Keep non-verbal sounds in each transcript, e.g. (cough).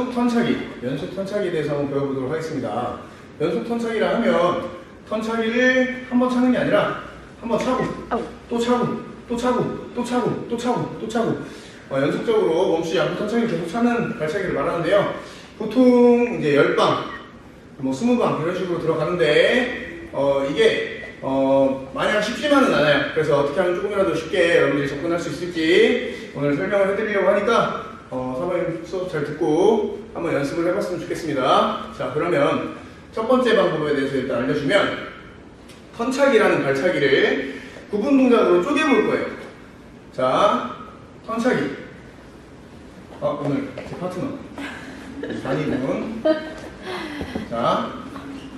연속 턴차기, 연속 턴차기에 대해서 한번 배워보도록 하겠습니다. 연속 턴차기라 하면 턴차기를 한 번 차는 게 아니라 한 번 차고. 또 차고 또 차고 또 차고 또 차고 또 차고 어, 연속적으로 멈추지 않고 턴차기를 계속 차는 발차기를 말하는데요. 보통 이제 10방, 뭐 20방 이런 식으로 들어가는데 어, 이게 어, 마냥 쉽지만은 않아요. 그래서 어떻게 하면 조금이라도 쉽게 여러분들이 접근할 수 있을지 오늘 설명을 해드리려고 하니까 어, 사모님 수업 잘 듣고 한번 연습을 해봤으면 좋겠습니다. 자, 그러면 첫 번째 방법에 대해서 일단 알려주면 턴차기라는 발차기를 구분 동작으로 쪼개볼 거예요. 자, 턴차기. 아, 오늘 제 파트너. 단이군. 자,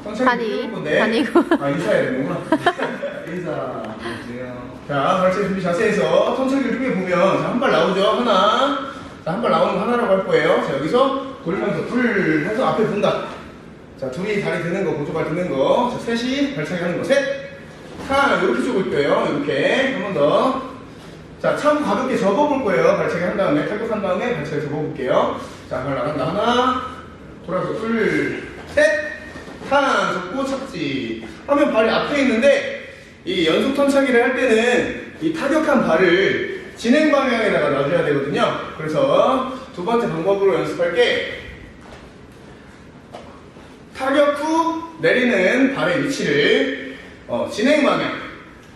턴차기 건데. 단이군. 아, 인사해야 되는구나. (laughs) 인사 안녕하세요. 자, 발차기 준비 자세해서 턴차기를 쪼개보면 자, 한발 나오죠? 하나. 자, 한발 나오는 거 하나라고 할 거예요. 자, 여기서 돌면서 둘 해서 앞에 본다. 자, 둘이 다리 드는 거, 보조발 드는 거. 자, 셋이 발차기 하는 거. 셋. 하 이렇게 쪼을 거예요. 이렇게. 한 번 더. 자, 참 가볍게 접어볼 거예요. 발차기 한 다음에, 탈격한 다음에 발차기 접어볼게요. 자, 발 나간다. 하나. 돌아서 둘, 셋. 하 접고 착지. 하면 발이 앞에 있는데, 이 연속 턴차기를 할 때는 이 타격한 발을 진행 방향에다가 놔줘야 되거든요. 그래서 두 번째 방법으로 연습할 게 타격 후 내리는 발의 위치를 어, 진행 방향.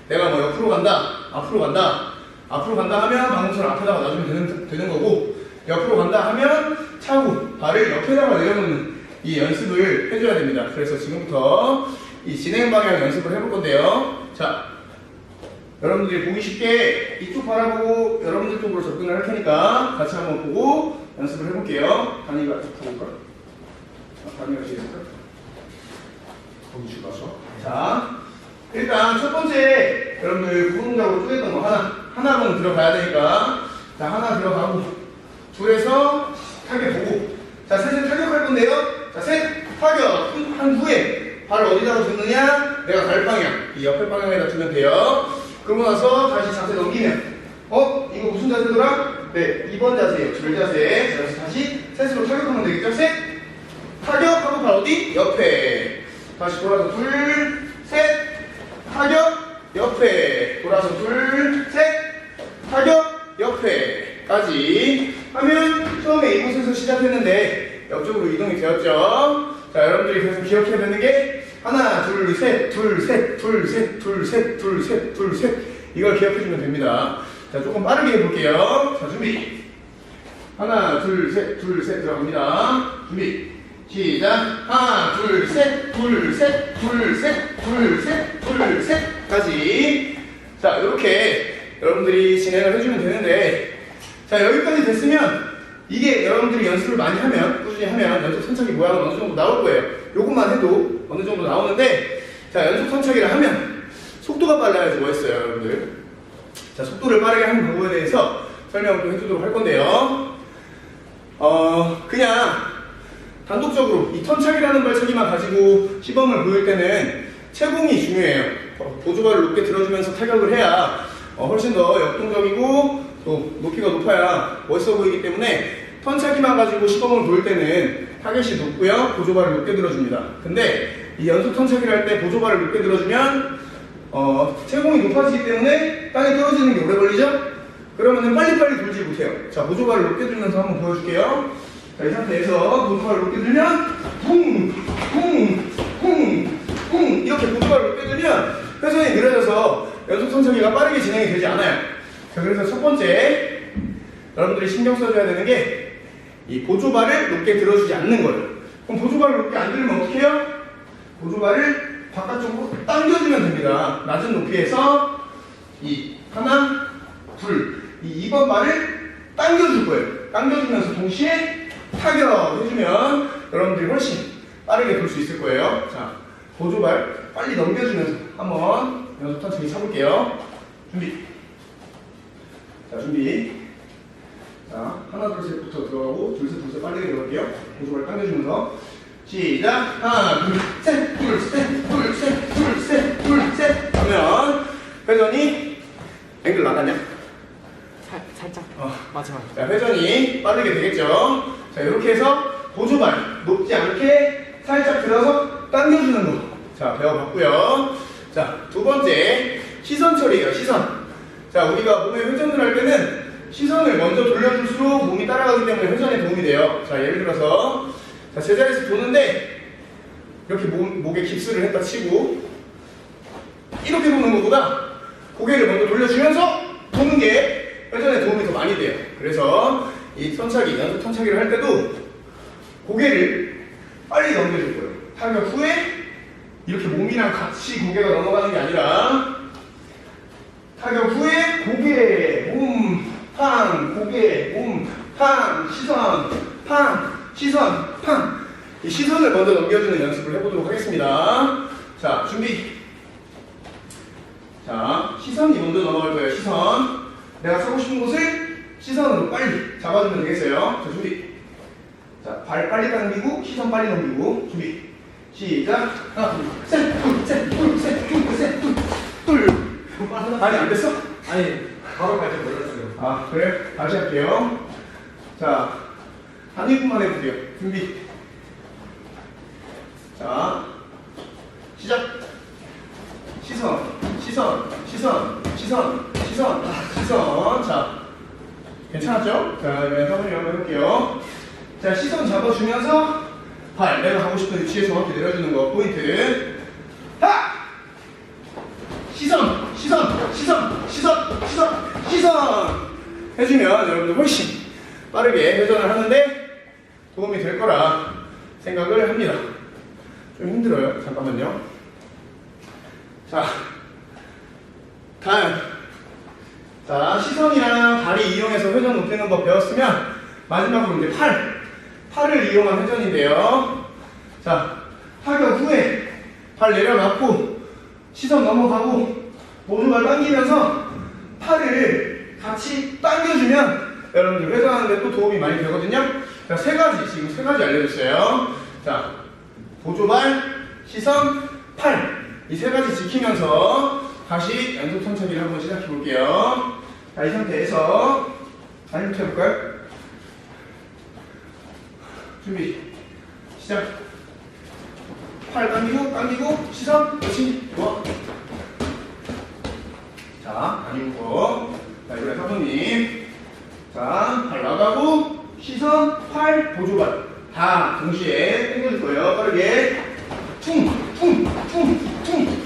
내가 뭐 옆으로 간다, 앞으로 간다, 앞으로 간다 하면 방금처럼 앞에다가 놔주면 되는, 되는 거고 옆으로 간다 하면 차고 발을 옆에다가 내려놓는 이 연습을 해줘야 됩니다. 그래서 지금부터 이 진행 방향 연습을 해볼 건데요. 자, 여러분들이 보기 쉽게 이쪽 바라보고 여러분들 쪽으로 접근을 할 테니까 같이 한번 보고 연습을 해볼게요. 단이가 좀 볼까? 아, 단이가 뒤에 있을까? 거기 줄가서. 자, 일단 첫 번째 여러분들 구분적으로 쪼갰던 거 하나 하나만 들어가야 되니까 자 하나 들어가고 둘에서 타격 보고 자 셋을 타격할 건데요. 자 셋 타격 한- 한 후에 발을 어디다가 두느냐? 내가 갈 방향 이 옆에 방향에다 두면 돼요. 그러고 나서 다시 자세 넘기면 어 이거 무슨 자세더라? 네 2번 자세예요. 줄 자세. 자, 다시 셋으로 타격하면 되겠죠? 셋 타격하고 발 어디? 옆에. 다시 돌아서 둘, 셋, 타격, 옆에. 돌아서 둘, 셋, 타격, 옆에까지 하면 처음에 이곳에서 시작했는데 옆쪽으로 이동이 되었죠. 자, 여러분들이 그래서 기억해야 되는 게 하나, 둘, 셋, 둘, 셋, 둘, 셋, 둘, 셋, 둘, 셋, 둘, 셋. 이걸 기억해주면 됩니다. 자, 조금 빠르게 해볼게요. 자, 준비. 하나, 둘, 셋, 둘, 셋 들어갑니다. 준비. 시작. 하나, 둘, 셋, 둘, 셋, 둘, 셋, 둘, 셋, 둘, 셋 까지. 자, 이렇게 여러분들이 진행을 해주면 되는데, 자, 여기까지 됐으면, 이게 여러분들이 연습을 많이 하면, 꾸준히 하면 연속 선착이 모양은 어느 정도 나올 거예요. 요것만 해도 어느 정도 나오는데, 자, 연속 선착이를 하면, 속도가 빨라야지 뭐했어요, 여러분들. 자, 속도를 빠르게 하는 방법에 대해서 설명을 좀 해주도록 할 건데요. 어, 그냥 단독적으로 이 턴착이라는 발차기만 가지고 시범을 보일 때는 채공이 중요해요. 어, 보조발을 높게 들어주면서 타격을 해야 어, 훨씬 더 역동적이고 또 높이가 높아야 멋있어 보이기 때문에 턴차기만 가지고 시범을 보일 때는 타겟이 높고요. 보조발을 높게 들어줍니다. 근데 이 연속 턴차기를 할 때 보조발을 높게 들어주면 어, 채공이 높아지기 때문에 땅에 떨어지는 게 오래 걸리죠? 그러면은 빨리빨리 돌지 못해요. 자, 보조발을 높게 들면서 한번 보여줄게요. 자, 이 상태에서 보조발을 높게 들면, 쿵, 쿵, 쿵, 쿵, 이렇게 보조발을 높게 들면 회전이 느려져서 연속 선착기가 빠르게 진행이 되지 않아요. 자, 그래서 첫 번째, 여러분들이 신경 써줘야 되는 게, 이 보조발을 높게 들어주지 않는 거예요. 그럼 보조발을 높게 안 들면 어떻게 해요? 보조발을 바깥쪽으로 당겨주면 됩니다. 낮은 높이에서 이 하나, 둘, 이 2번 발을 당겨줄 거예요. 당겨주면서 동시에 타격해주면 여러분들이 훨씬 빠르게 돌 수 있을 거예요. 자, 보조발 빨리 넘겨주면서 한번 연속 천천히 차볼게요. 준비. 자, 준비. 자, 하나, 둘, 셋부터 들어가고, 둘, 셋, 둘, 셋 빨리 들어갈게요. 보조발 당겨주면서. 시작. 하나, 둘, 셋, 둘, 셋, 둘, 셋, 둘, 셋, 둘, 셋. 하면 회전이 앵글 나가냐? 살, 살짝 어. 마지막 자, 회전이 빠르게 되겠죠? 자, 이렇게 해서 보조발 높지 않게 살짝 들어서 당겨주는 거. 자, 배워봤고요. 자, 두 번째 시선 처리예요. 시선. 자, 우리가 몸에 회전을 할 때는 시선을 먼저 돌려줄수록 몸이 따라가기 때문에 회전에 도움이 돼요. 자, 예를 들어서 자, 제자리에서 도는데 이렇게 목, 목에 깁스를 했다 치고 이렇게 도는 것보다 고개를 먼저 돌려주면서 도는 게 회전에 도움이 더 많이 돼요. 그래서 이 턴차기, 연속 턴차기를 할 때도 고개를 빨리 넘겨줄 거예요. 타격 후에 이렇게 몸이랑 같이 고개가 넘어가는 게 아니라 타격 후에 고개, 몸, 팡, 고개, 몸, 팡, 시선, 팡, 시선, 팡. 이 시선을 먼저 넘겨주는 연습을 해보도록 하겠습니다. 자, 준비. 자, 시선이 먼저 넘어갈 거예요. 시선. 내가 서고 싶은 곳을 시선으로 빨리 잡아주면 되겠어요. 자, 준비. 자, 발 빨리 당기고, 시선 빨리 넘기고, 준비. 시작. 하나, 둘, 셋, 둘, 셋, 둘, 셋, 둘, 셋, 둘, 둘. 아니, 안 됐어? 아니 바로 갈줄 몰랐어요. 아, 그래? 다시 할게요. 자, 한 1분만 해볼게요. 준비. 자, 시작. 시선, 시선, 시선, 시선, 시선, 시선. 자, 괜찮았죠? 자, 이번에 사모님 한번 해볼게요. 자, 시선 잡아주면서 발, 내가 가고 싶은 위치에 정확히 내려주는 거 포인트. 하! 시선, 시선, 시선, 시선, 시선, 시선 해주면 여러분들 훨씬 빠르게 회전을 하는데 도움이 될 거라 생각을 합니다. 좀 힘들어요. 잠깐만요. 자, 다음. 자, 시선이랑 다리 이용해서 회전 높이는 법 배웠으면 마지막으로 이제 팔. 팔을 이용한 회전인데요. 자, 타격 후에 발 내려놓고 시선 넘어가고 보조발 당기면서 팔을 같이 당겨주면 여러분들 회전하는데 또 도움이 많이 되거든요. 자, 세 가지, 지금 세 가지 알려줬어요. 자, 보조발, 시선, 팔. 이 세 가지 지키면서 다시 연속 턴차기를 한번 시작해 볼게요. 자, 이 상태에서 다리부터 해볼까요? 준비, 시작. 팔 당기고, 당기고, 시선, 그렇지, 좋아. 자, 아니고. 자, 이번에 사모님. 자, 발 나가고, 시선, 팔, 보조발. 다 동시에 당겨줄 거예요. 빠르게. 퉁, 퉁, 퉁, 퉁.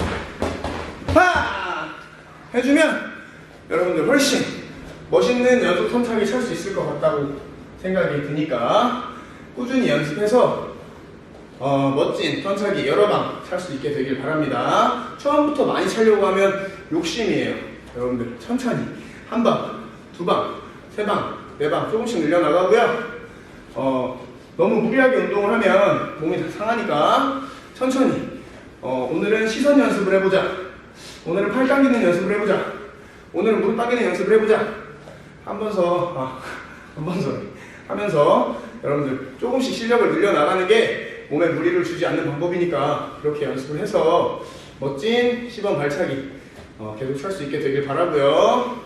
파! 해주면 여러분들 훨씬 멋있는 연속 턴차기 찰수 있을 것 같다고 생각이 드니까 꾸준히 연습해서 어, 멋진 턴차기 여러 방 찰 수 있게 되길 바랍니다. 처음부터 많이 차려고 하면 욕심이에요. 여러분들 천천히 한 방, 두 방, 세 방, 네 방 조금씩 늘려나가고요. 어, 너무 무리하게 운동을 하면 몸이 다 상하니까 천천히 어, 오늘은 시선 연습을 해보자. 오늘은 팔 당기는 연습을 해보자. 오늘은 무릎 당기는 연습을 해보자. 하면서 아, (laughs) 한번서 하면서 여러분들 조금씩 실력을 늘려나가는 게 몸에 무리를 주지 않는 방법이니까 그렇게 연습을 해서 멋진 시범 발차기 어, 계속 찰 수 있게 되길 바라고요.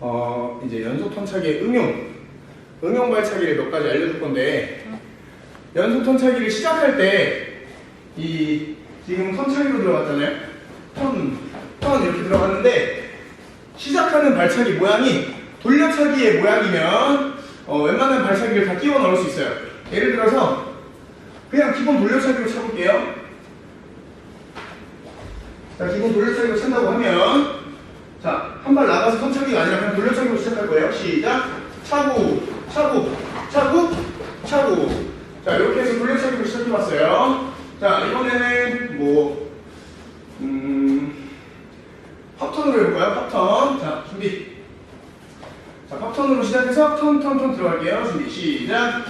어, 이제 연속 턴차기의 응용 응용 발차기를 몇 가지 알려줄 건데 연속 턴차기를 시작할 때 이 지금 턴차기로 들어갔잖아요. 턴, 턴 이렇게 들어갔는데 시작하는 발차기 모양이 돌려차기의 모양이면 어, 웬만한 발차기를 다 끼워 넣을 수 있어요. 예를 들어서 그냥 기본 돌려차기로 차볼게요. 자, 기본 돌려차기로 찬다고 하면 자, 한 발 나가서 턴차기가 아니라 그냥 돌려차기로 시작할 거예요. 시작. 차고, 차고, 차고, 차고. 자, 이렇게 해서 돌려차기로 시작해봤어요. 자, 이번에는 뭐, 음, 팝턴으로 해볼까요? 팝턴. 자, 준비. 자, 팝턴으로 시작해서 턴, 턴, 턴 들어갈게요. 준비, 시작.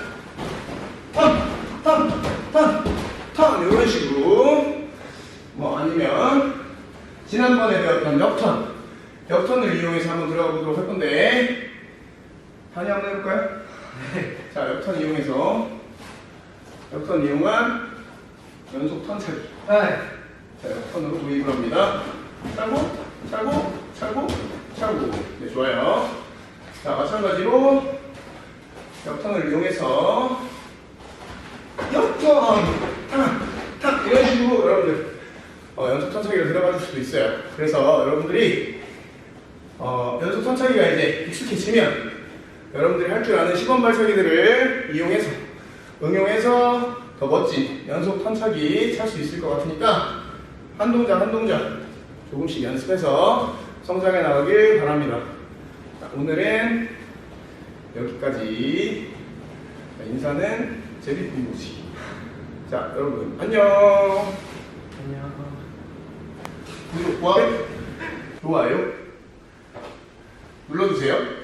턴, 턴, 턴, 턴. 이런 식으로. 뭐, 아니면, 지난번에 배웠던 역턴. 역턴을 이용해서 한번 들어가 보도록 할 건데, 다시 한번 해볼까요? 자, 역턴 이용해서, 역턴 이용한 연속 턴차기. 자, 역턴으로 도입을 합니다. 차고, 차고, 차고, 차고. 네, 좋아요. 자, 마찬가지로 역턴을 이용해서 역턴 탁, 탁 이런 식으로 여러분들 어, 연속 턴차기를 들어가줄 수도 있어요. 그래서 여러분들이 어, 연속 턴차기가 이제 익숙해지면 여러분들이 할 줄 아는 시범 발차기들을 이용해서 응용해서 더 멋진 연속 턴차기 찰 수 있을 것 같으니까 한 동작 한 동작 조금씩 연습해서 성장해 나가길 바랍니다. 자, 오늘은 여기까지 자, 인사는 제비꿈모시 자 여러분 안녕 안녕. 구독과 좋아요! 눌러주세요